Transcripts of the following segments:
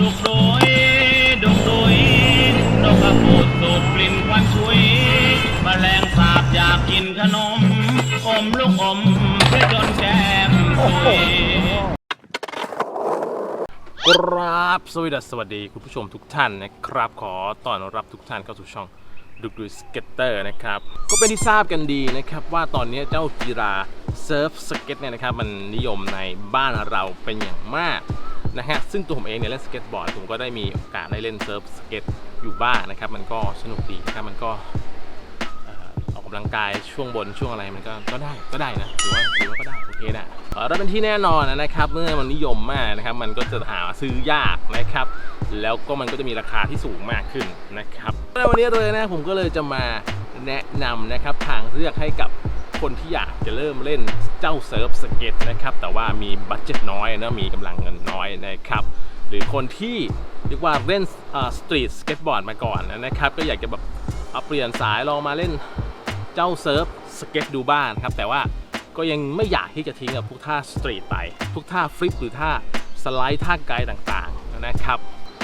ดุกโดยดุกโดยนกกระปูดสูดกลิ่นควันชุยแมลงสาบอยากกินขนม อมลูกอมเพื่อจนแก้มตุยครับสวัสดีสวัสดีคุณผู้ชมทุกท่านนะครับ ขอต้อนรับทุกท่านเข้าสู่ช่องดุกดุสเก็ตเตอร์นะครับ ก็เป็นที่ทราบกันดีนะครับ ว่าตอนนี้เจ้ากีฬาเซิร์ฟสเก็ตเนี่ยนะครับ มันนิยมในบ้านเราเป็นอย่างมาก นะฮะซึ่งตัวผมเองเนี่ยเล่นสเก็ตบอร์ดผมก็ได้มีโอกาสได้เล่นเซิร์ฟสเก็ตอยู่บ้างนะครับ มันก็สนุกดีนะครับมันก็ออกกำลังกายช่วงบนช่วงอะไรมันก็ก็ได้ก็ได้นะถือว่าถือว่าก็ได้โอเคนะเอ่อแล้วเป็นที่แน่นอนนะครับ เมื่อมันนิยมมากนะครับ มันก็จะหาซื้อยากนะครับ แล้วก็มันก็จะมีราคาที่สูงมากขึ้นนะครับในวันนี้เลยนะผมก็เลยจะมาแนะนำนะครับทางเลือกให้กับ คนที่อยากจะเริ่มเล่นเจ้าเซิร์ฟสเก็ตนะครับ แต่ว่ามีบัตเจ็ตน้อยนะมีกำลังเงินน้อยนะครับ หรือคนที่เรียกว่าเล่นสตรีทสเก็ตบอร์ดมาก่อนนะครับ ก็อยากจะแบบเอาเปลี่ยนสายลองมาเล่นเจ้าเซิร์ฟสเก็ตดูบ้างครับ แต่ว่าก็ยังไม่อยากที่จะทิ้งกับพวกท่าสตรีทไปพวกท่าฟลิปหรือท่าสไลด์ท่าไกลต่างๆนะครับ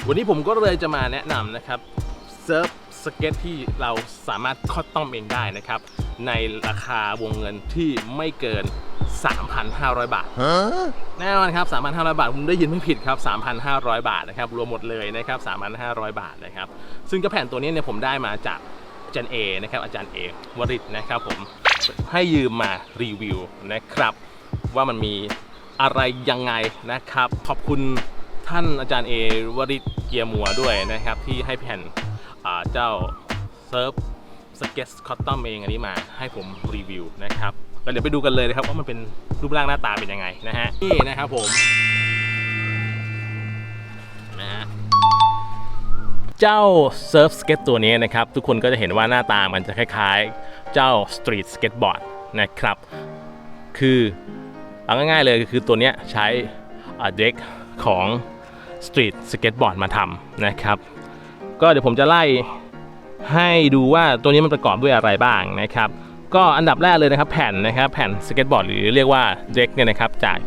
วันนี้ผมก็เลยจะมาแนะนำนะครับเซิร์ฟ สเก็ตที่เราสามารถคอตตอมเองได้นะครับ ในราคาวงเงินที่ไม่เกิน 3,500 บาท แน่นอนครับ 3,500 บาท ผมได้ยินไม่ผิดครับ 3,500 บาทนะครับ รวมหมดเลยนะครับ 3,500 บาทนะครับ ซึ่งเจ้าแผ่นตัวนี้เนี่ยผมได้มาจากอาจารย์เอนะครับ อาจารย์เอวริศนะครับผม ให้ยืมมารีวิวนะครับ ว่ามันมีอะไรยังไงนะครับ ขอบคุณท่านอาจารย์เอวริศเกียร์มัวด้วยนะครับ ที่ให้แผ่นอ่า เจ้าเซิร์ฟสเก็ตคอตตอมเองอันนี้มาให้ผมรีวิวนะครับแล้วเดี๋ยวไปดูกันเลยนะครับว่ามันเป็นรูปร่างหน้าตาเป็นยังไงนะฮะนี่นะครับผมนะฮะเจ้าเซิร์ฟสเก็ตตัวนี้นะครับ ทุกคนก็จะเห็นว่าหน้าตามันจะคล้ายๆ เจ้าสตรีทสเก็ตบอร์ดนะครับ คือเอาง่ายๆเลยคือตัวนี้ใช้เด็กของสตรีทสเก็ตบอร์ดมาทำนะครับ ก็เดี๋ยวผมจะไล่ให้ดูว่าตัวนี้มันประกอบด้วยอะไรบ้างนะครับ ก็อันดับแรกเลยนะครับแผ่นนะครับแผ่นสเก็ตบอร์ดหรือเรียกว่าเด็กเนี่ยนะครับจาก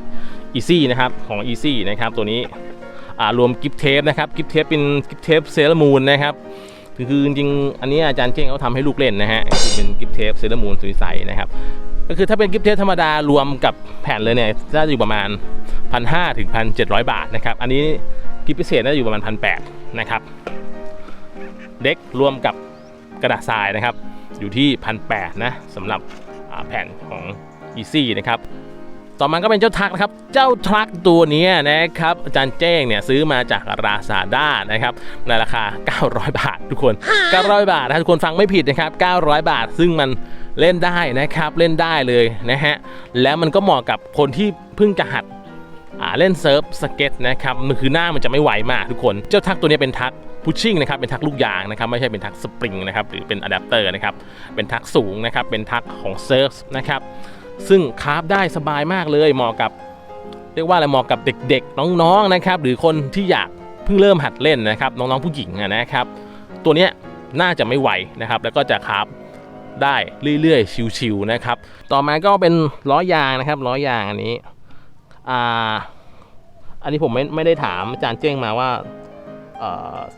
Easy นะครับของ Easy นะครับตัวนี้รวมกิฟเทปนะครับกิฟเทปเป็นกิฟเทปเซรามูนนะครับคือจริงๆอันนี้อาจารย์เจ้งเขาทำให้ลูกเล่นนะฮะคือเป็นกิฟเทปเซรามูนสุยใสนะครับก็คือถ้าเป็นกิฟต์เทปธรรมดารวมกับแผ่นเลยเนี่ยน่าจะอยู่ประมาณ 1,500ถึง1,700 บาทนะครับอันนี้กิฟต์พิเศษน่าจะอยู่ประมาณ 1,800นะครับ เด็กรวมกับกระดาษทรายนะครับ อยู่ที่1,800นะสำหรับอ่าแผ่นของ Easy นะครับต่อมาก็เป็นเจ้าทรัคนะครับ เจ้าทรัคตัวนี้นะครับอาจารย์แจ้งเนี่ยซื้อมาจากราซาด้านะครับในราคา 900 บาททุกคน 900 บาทนะทุกคนฟังไม่ผิดนะครับ 900 บาทซึ่งมันเล่นได้นะครับเล่นได้เลยนะฮะแล้วมันก็เหมาะกับคนที่เพิ่งจะหัดอ่าเล่นเซิร์ฟสเก็ตนะครับมันคือหน้ามันจะไม่ไหวมากทุกคน เจ้าทักตัวนี้เป็นทัก พุชชิ่งนะครับเป็นทักลูกยางนะครับไม่ใช่เป็นทักสปริงนะครับหรือเป็นอะแดปเตอร์นะครับเป็นทักสูงนะครับเป็นทักของเซิร์ฟนะครับซึ่งคราฟได้สบายมากเลยเหมาะกับ เรียกว่าอะไรเหมาะกับเด็กๆ น้องๆนะครับหรือคนที่อยากเพิ่งเริ่มหัดเล่นนะครับน้องๆผู้หญิงอะนะครับ ตัวเนี้ยน่าจะไม่ไหวนะครับแล้วก็จะคราฟได้เรื่อยๆ ชิวๆนะครับ ต่อมาก็เป็นล้อยางนะครับล้อยางอันนี้อ่าอันนี้ผมไม่ไม่ได้ถามอาจารย์เจ้งมาว่า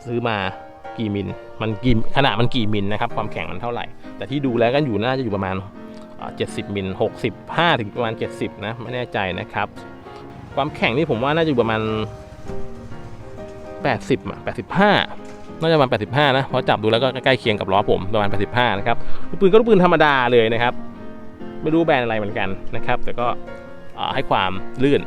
ซื้อมากี่มิลมันกี่ขนาดมันกี่มิลนะครับ ความแข็งมันเท่าไหร่ แต่ที่ดูแล้วก็อยู่น่าจะอยู่ประมาณเจ็ดสิบมิลหกสิบห้าถึงประมาณเจ็ดสิบนะ ไม่แน่ใจนะครับ ความแข็งนี่ผมว่าน่าจะอยู่ประมาณแปดสิบอะแปดสิบห้าน่าจะประมาณแปดสิบห้านะ เพราะจับดูแล้วก็ใกล้เคียงกับล้อผมประมาณแปดสิบห้านะครับ ลูกปืนก็ลูกปืนธรรมดาเลยนะครับ ไม่รู้แบรนด์อะไรเหมือนกันนะครับ แต่ก็ให้ความลื่น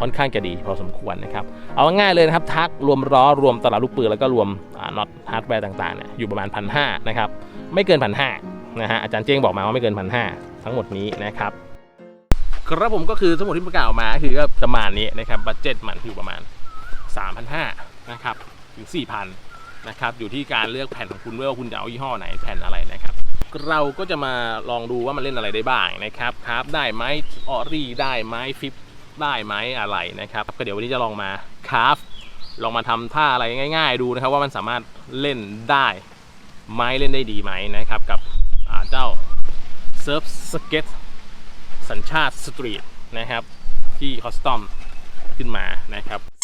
ค่อนข้างจะดีพอสมควรนะครับ เอาง่ายเลยนะครับทักรวมล้อรวมตลับลูกปืนแล้วก็รวมน็อตฮาร์ดแวร์ต่างๆเนี่ยอยู่ประมาณพันห้านะครับไม่เกินพันห้านะฮะอาจารย์เจ้งบอกมาว่าไม่เกินพันห้าทั้งหมดนี้นะครับครับผมก็คือทั้งหมดที่ประกาศออกมาคือก็ประมาณนี้นะครับบัตเจ็ตมันอยู่ประมาณ 3,500นะครับถึง 4,000นะครับอยู่ที่การเลือกแผ่นของคุณวยว่าคุณจะเอายี่ห้อไหนแผ่นอะไรนะครับ เราก็จะมาลองดูว่ามันเล่นอะไรได้บ้างนะครับครับได้ไหมออรี่ได้ไหมฟิป ได้ไหมอะไรนะครับก็เดี๋ยววันนี้จะลองมาคราฟลองมาทำท่าอะไรง่าย ๆ ดูนะครับ ว่ามันสามารถเล่นได้ไหมเล่นได้ดีไหมนะครับ กับเจ้าเซิร์ฟสเก็ตสัญชาติสตรีทนะครับ ที่คอสตอมขึ้นมานะครับ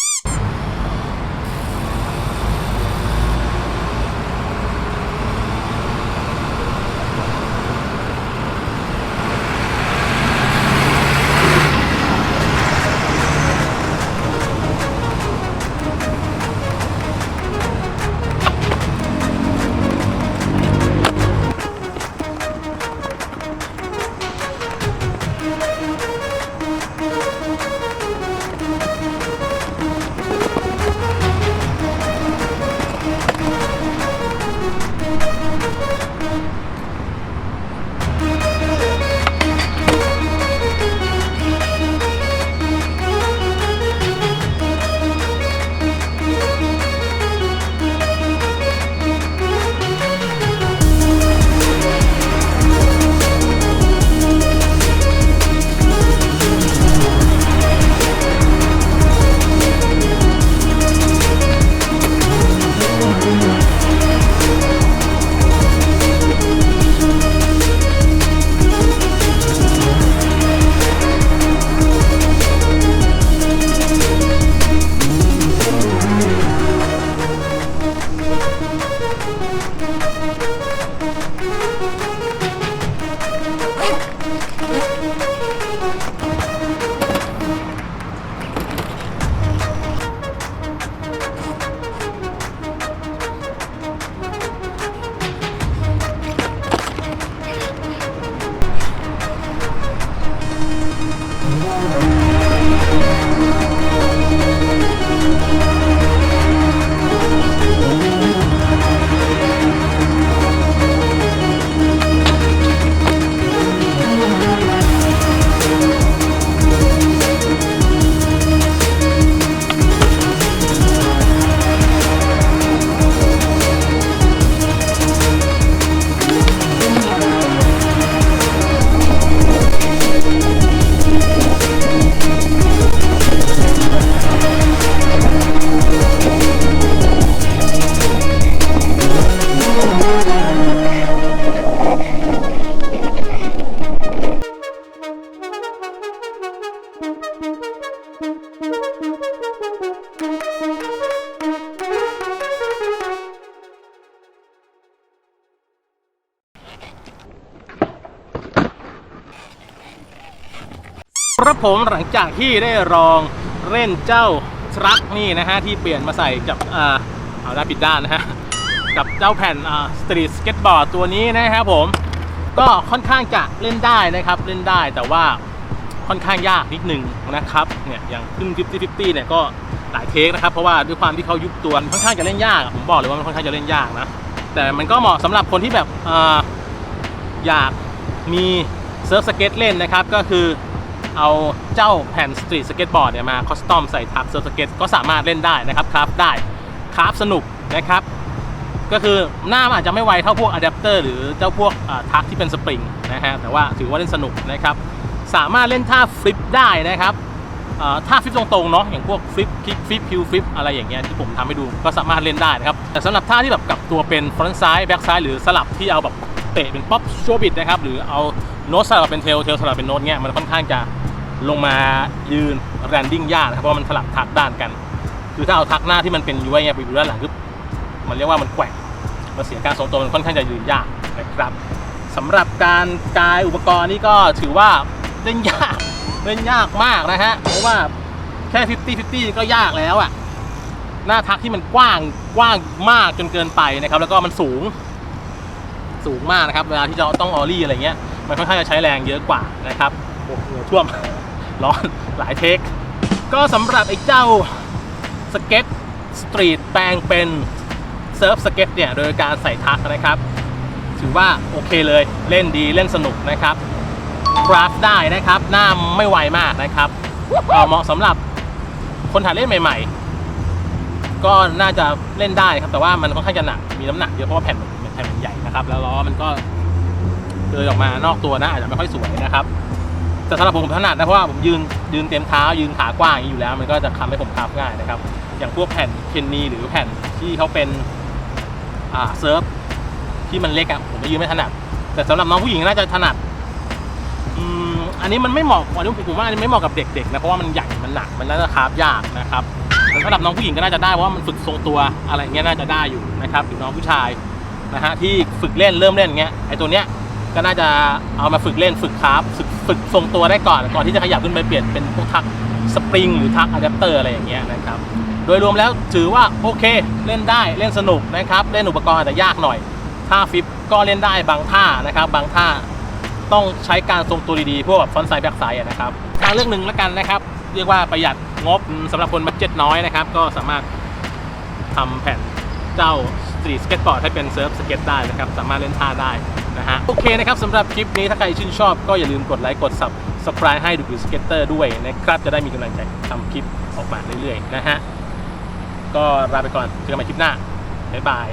ครับผมหลังจากที่ได้ลองเล่นเจ้าทรัคนี่นะฮะ ที่เปลี่ยนมาใส่กับอ่าเอาด้าปิดด้านนะฮะ กับเจ้าแผ่นอ่าสตรีทสเก็ตบอร์ดตัวนี้นะครับผม ก็ค่อนข้างจะเล่นได้นะครับ เล่นได้แต่ว่า ค่อนข้างยากนิดนึงนะครับเนี่ยอย่างขึ้น 50 50เนี่ยก็หลายเทคนะครับเพราะว่าด้วยความที่เขายุบตัวค่อนข้างจะเล่นยากผมบอกเลยว่ามันค่อนข้างจะเล่นยากนะแต่มันก็เหมาะสำหรับคนที่แบบออยากมีเซิร์ฟสเก็ตเล่นนะครับก็คือเอาเจ้าแผ่นสตรีทสเก็ตบอร์ดเนี่ยมาคอสตอมใส่ทับเซิร์ฟสเก็ตก็สามารถเล่นได้นะครับครับได้ครับสนุกนะครับ ก็คือหน้าอาจจะไม่ไวเท่าพวกอะแดปเตอร์หรือเจ้าพวกทักที่เป็นสปริงนะฮะแต่ว่าถือว่าเล่นสนุกนะครับ สามารถเล่นท่าฟลิปได้นะครับท่าฟลิปตรงๆเนาะอย่างพวกฟลิปคลิกฟลิปคิวฟลิปอะไรอย่างเงี้ยที่ผมทำให้ดูก็สามารถเล่นได้นะครับแต่สำหรับท่าที่แบบกลับตัวเป็นฟรอนต์ซ้ายแบ็กซ้ายหรือสลับที่เอาแบบเตะเป็นป๊อปโชบิดนะครับหรือเอาโน้ตสลับเป็นเทลเทลสลับเป็นโน้ตเงี้ยมันค่อนข้างจะลงมายืนแรนดิ้งยากนะครับเพราะมันสลับทักด้านกัน คือถ้าเอาทักหน้าที่มันเป็นย้วยเงี้ยไปอยู่ด้านหลังคือมันเรียกว่ามันแกว่งมันเสียการทรงตัวมันค่อนข้างจะยืนยากนะครับสำหรับการกายอุปกรณ์นี่ก็ถือว่า เล่นยากเล่นยากมากนะฮะเพราะว่าแค่50 50ก็ยากแล้วอะหน้าทักที่มันกว้างกว้างมากจนเกินไปนะครับ แล้วก็มันสูง สูงมากนะครับ เวลาที่จะต้องออลลี่อะไรเงี้ยมันค่อนข้างจะใช้แรงเยอะกว่านะครับโอ้โหเหงื่อท่วมร้อนหลายเทค ก็สำหรับไอ้เจ้าสเก็ตสตรีทแปลงเป็นเซิร์ฟสเก็ตเนี่ยโดยการใส่ทักนะครับ ถือว่าโอเคเลยเล่นดีเล่นสนุกนะครับ คราฟได้นะครับ หน้าไม่ไวมากนะครับเหมาะสำหรับคนหัดเล่นใหม่ ๆ ก็น่าจะเล่นได้ครับ แต่ว่ามันค่อนข้างจะหนักมีน้ำหนักเยอะเพราะว่าแผ่นมันแผ่นมันใหญ่นะครับ แล้วล้อมันก็เลยออกมานอกตัวนะอาจจะไม่ค่อยสวยนะครับแต่สำหรับผมผมถนัดนะเพราะว่าผมยืนยืนเต็มเท้า ยืนขากว้างอย่างนี้อยู่แล้ว มันก็จะทำให้ผมคราฟง่ายนะครับ อย่างพวกแผ่นเคนนีหรือแผ่นที่เขาเป็นอ่าเซิร์ฟที่มันเล็กอะผมยืนไม่ถนัด แต่สำหรับน้องผู้หญิงน่าจะถนัด อันนี้มันไม่เหมาะอันนี้ผมว่าอันนี้ไม่เหมาะกับเด็กๆนะเพราะว่ามันใหญ่มันหนักมันน่าจะคาบยากนะครับแต่สำหรับน้องผู้หญิงก็น่าจะได้เพราะว่ามันฝึกทรงตัวอะไรเงี้ยน่าจะได้อยู่นะครับหรือน้องผู้ชายนะฮะที่ฝึกเล่นเริ่มเล่นเงี้ยไอ้ตัวเนี้ยก็น่าจะเอามาฝึกเล่นฝึกคาฟฝึกฝึกทรงตัวได้ก่อนก่อนที่จะขยับขึ้นไปเปลี่ยนเป็นพวกทักสปริงหรือทักอะแดปเตอร์อะไรอย่างเงี้ยนะครับโดยรวมแล้วถือว่าโอเคเล่นได้เล่นสนุกนะครับเล่นอุปกรณ์อาจจะยากหน่อยท่าฟิปก็เล่นได้บางท่านะครับบางท่า ต้องใช้การทรงตัวดีๆพวกแบบฟอนต์ไซด์แบ็กไซด์นะครับทางเรื่องหนึ่งแล้วกันนะครับ เรียกว่าประหยัดงบสำหรับคนบัตเจ็ตน้อยนะครับ ก็สามารถทำแผ่นเจ้าสตรีทสเก็ตบอร์ดให้เป็นเซิร์ฟสเก็ตได้นะครับ สามารถเล่นท่าได้นะฮะโอเคนะครับสำหรับคลิปนี้ถ้าใครชื่นชอบก็อย่าลืมกดไลค์กด subscribe ให้ดูดูสเก็ตเตอร์ด้วยนะครับ จะได้มีกำลังใจทำคลิปออกมาเรื่อยๆนะฮะก็ลาไปก่อนเจอกันใหม่คลิปหน้าบ๊ายบาย